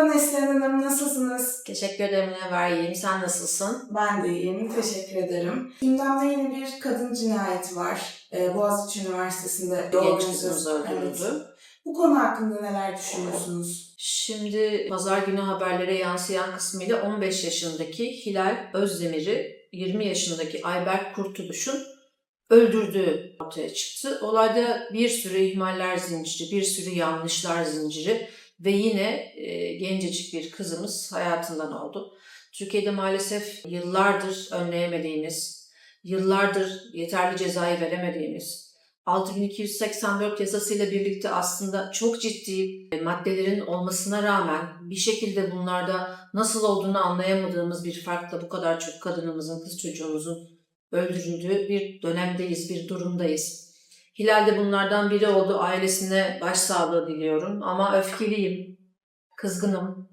Merhaba Neslihan Hanım, nasılsınız? Teşekkür ederim Never iyiyim. Sen nasılsın? Ben de iyiyim, teşekkür ederim. Gündemde yine bir kadın cinayeti var. Ee, Boğaziçi Üniversitesi'nde Genç kızımız öldürüldü. Evet. Bu konu hakkında neler düşünüyorsunuz? Şimdi pazar günü haberlere yansıyan kısmıyla 15 yaşındaki Hilal Özdemir'i 20 yaşındaki Ayberk Kurtuluş'un öldürdüğü ortaya çıktı. Olayda bir sürü ihmaller zinciri, bir sürü yanlışlar zinciri ve yine e, gencecik bir kızımız hayatından oldu. Türkiye'de maalesef yıllardır önleyemediğimiz, yıllardır yeterli cezayı veremediğimiz, 6284 yasasıyla birlikte aslında çok ciddi maddelerin olmasına rağmen bir şekilde bunlarda nasıl olduğunu anlayamadığımız bir farkla bu kadar çok kadınımızın, kız çocuğumuzun öldürüldüğü bir dönemdeyiz, bir durumdayız. Hilal de bunlardan biri oldu. Ailesine başsağlığı diliyorum ama öfkeliyim, kızgınım.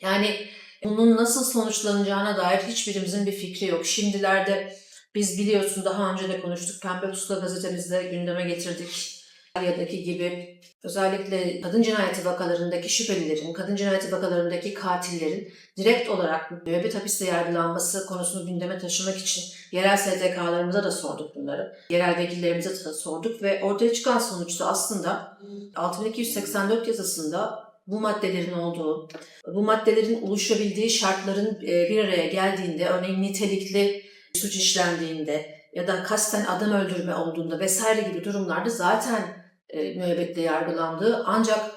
Yani bunun nasıl sonuçlanacağına dair hiçbirimizin bir fikri yok. Şimdilerde biz biliyorsun daha önce de konuştuk. Pembe Pusula gazetemizde gündeme getirdik. Antalya'daki gibi özellikle kadın cinayeti vakalarındaki şüphelilerin, kadın cinayeti vakalarındaki katillerin direkt olarak müebbet hapiste yargılanması konusunu gündeme taşımak için yerel STK'larımıza da sorduk bunları. Yerel vekillerimize de sorduk ve ortaya çıkan sonuçta aslında 6284 yasasında bu maddelerin olduğu, bu maddelerin oluşabildiği şartların e, bir araya geldiğinde, örneğin nitelikli suç işlendiğinde ya da kasten adam öldürme olduğunda vesaire gibi durumlarda zaten e, müebbetle yargılandığı ancak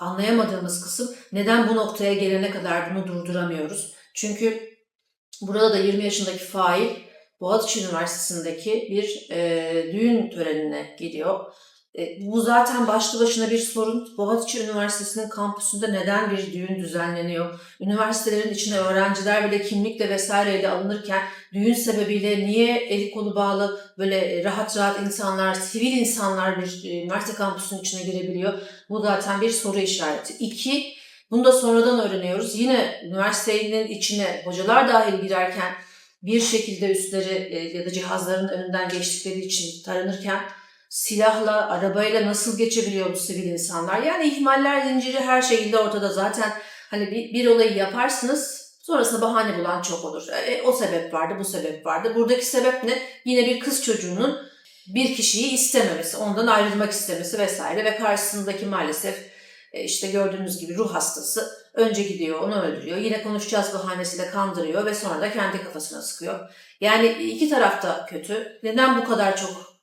anlayamadığımız kısım neden bu noktaya gelene kadar bunu durduramıyoruz. Çünkü burada da 20 yaşındaki fail Boğaziçi Üniversitesi'ndeki bir e, düğün törenine gidiyor. E, bu zaten başlı başına bir sorun. Boğaziçi Üniversitesi'nin kampüsünde neden bir düğün düzenleniyor? Üniversitelerin içine öğrenciler bile kimlikle vesaireyle alınırken düğün sebebiyle niye eli kolu bağlı böyle rahat rahat insanlar, sivil insanlar bir e, üniversite kampüsünün içine girebiliyor? Bu zaten bir soru işareti. İki, bunu da sonradan öğreniyoruz. Yine üniversitenin içine hocalar dahil girerken bir şekilde üstleri e, ya da cihazların önünden geçtikleri için taranırken silahla, arabayla nasıl geçebiliyor bu sivil insanlar? Yani ihmaller zinciri her şekilde ortada. Zaten hani bir, bir olayı yaparsınız sonrasında bahane bulan çok olur. E, o sebep vardı, bu sebep vardı. Buradaki sebep ne? Yine bir kız çocuğunun bir kişiyi istememesi, ondan ayrılmak istemesi vesaire ve karşısındaki maalesef e, işte gördüğünüz gibi ruh hastası önce gidiyor onu öldürüyor. Yine konuşacağız bahanesiyle kandırıyor ve sonra da kendi kafasına sıkıyor. Yani iki tarafta kötü. Neden bu kadar çok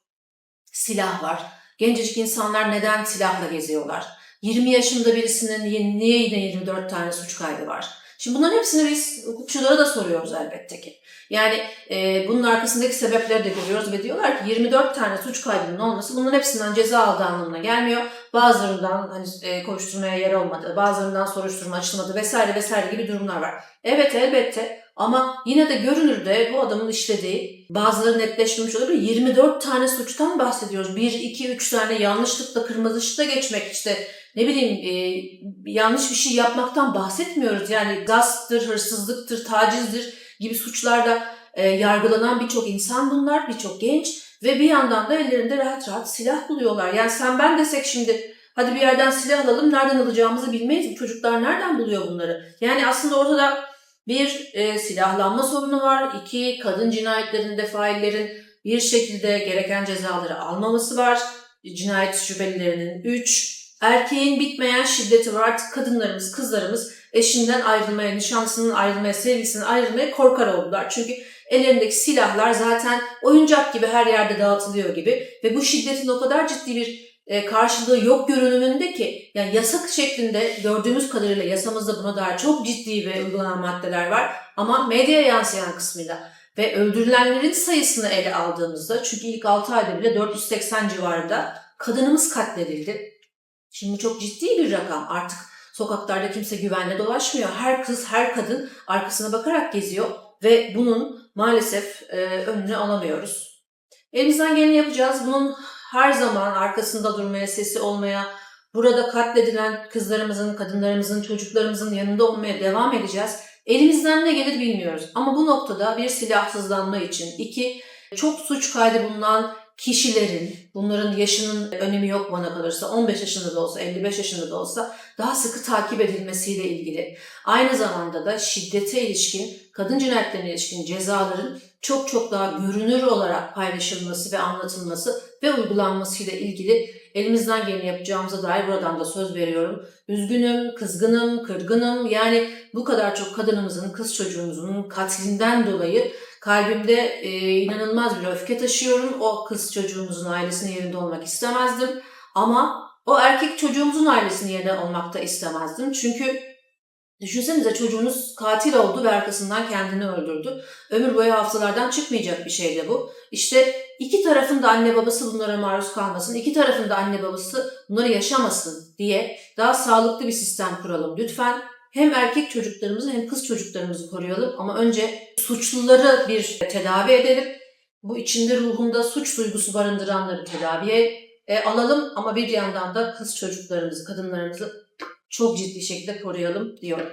silah var? Gencecik insanlar neden silahla geziyorlar? 20 yaşında birisinin niye yine 24 tane suç kaydı var? Şimdi bunların hepsini biz hukukçulara da soruyoruz elbette ki. Yani e, bunun arkasındaki sebepleri de görüyoruz ve diyorlar ki 24 tane suç kaydının olması bunların hepsinden ceza aldığı anlamına gelmiyor. Bazılarından hani e, koşturmaya yer olmadı, bazılarından soruşturma açılmadı vesaire vesaire gibi durumlar var. Evet elbette ama yine de görünürde bu adamın işlediği bazıları netleşmemiş olabilir. 24 tane suçtan bahsediyoruz. 1, 2, 3 tane yanlışlıkla kırmızı ışıkta geçmek işte ne bileyim e, yanlış bir şey yapmaktan bahsetmiyoruz. Yani gasptır, hırsızlıktır, tacizdir gibi suçlarda e, yargılanan birçok insan bunlar, birçok genç ve bir yandan da ellerinde rahat rahat silah buluyorlar. Yani sen ben desek şimdi hadi bir yerden silah alalım nereden alacağımızı bilmeyiz. Çocuklar nereden buluyor bunları? Yani aslında ortada bir e, silahlanma sorunu var. İki kadın cinayetlerinde faillerin bir şekilde gereken cezaları almaması var. Cinayet şüphelilerinin. Üç, erkeğin bitmeyen şiddeti var. Artık kadınlarımız, kızlarımız eşinden ayrılmaya, nişanlısının ayrılmaya, sevgilisinin ayrılmaya korkar oldular. Çünkü ellerindeki silahlar zaten oyuncak gibi her yerde dağıtılıyor gibi ve bu şiddetin o kadar ciddi bir karşılığı yok görünümünde ki yani yasak şeklinde gördüğümüz kadarıyla yasamızda buna dair çok ciddi ve uygulanan maddeler var ama medyaya yansıyan kısmıyla ve öldürülenlerin sayısını ele aldığımızda çünkü ilk 6 ayda bile 480 civarında kadınımız katledildi. Şimdi çok ciddi bir rakam artık sokaklarda kimse güvenle dolaşmıyor. Her kız, her kadın arkasına bakarak geziyor ve bunun maalesef e, önünü alamıyoruz. Elimizden geleni yapacağız. Bunun her zaman arkasında durmaya, sesi olmaya, burada katledilen kızlarımızın, kadınlarımızın, çocuklarımızın yanında olmaya devam edeceğiz. Elimizden ne gelir bilmiyoruz. Ama bu noktada bir silahsızlanma için, iki çok suç kaydı bulunan kişilerin, bunların yaşının önemi yok bana kalırsa, 15 yaşında da olsa, 55 yaşında da olsa daha sıkı takip edilmesiyle ilgili. Aynı zamanda da şiddete ilişkin, kadın cinayetlerine ilişkin cezaların çok çok daha görünür olarak paylaşılması ve anlatılması ve uygulanmasıyla ilgili elimizden geleni yapacağımıza dair buradan da söz veriyorum. Üzgünüm, kızgınım, kırgınım. Yani bu kadar çok kadınımızın, kız çocuğumuzun katlinden dolayı kalbimde e, inanılmaz bir öfke taşıyorum. O kız çocuğumuzun ailesinin yerinde olmak istemezdim. Ama o erkek çocuğumuzun ailesinin yerinde olmak da istemezdim. Çünkü düşünsenize çocuğunuz katil oldu ve arkasından kendini öldürdü. Ömür boyu hafızalardan çıkmayacak bir şey de bu. İşte iki tarafın da anne babası bunlara maruz kalmasın, iki tarafın da anne babası bunları yaşamasın diye daha sağlıklı bir sistem kuralım lütfen. Hem erkek çocuklarımızı hem kız çocuklarımızı koruyalım ama önce suçluları bir tedavi edelim. Bu içinde ruhunda suç duygusu barındıranları tedaviye e, alalım ama bir yandan da kız çocuklarımızı, kadınlarımızı çok ciddi şekilde koruyalım diyorum.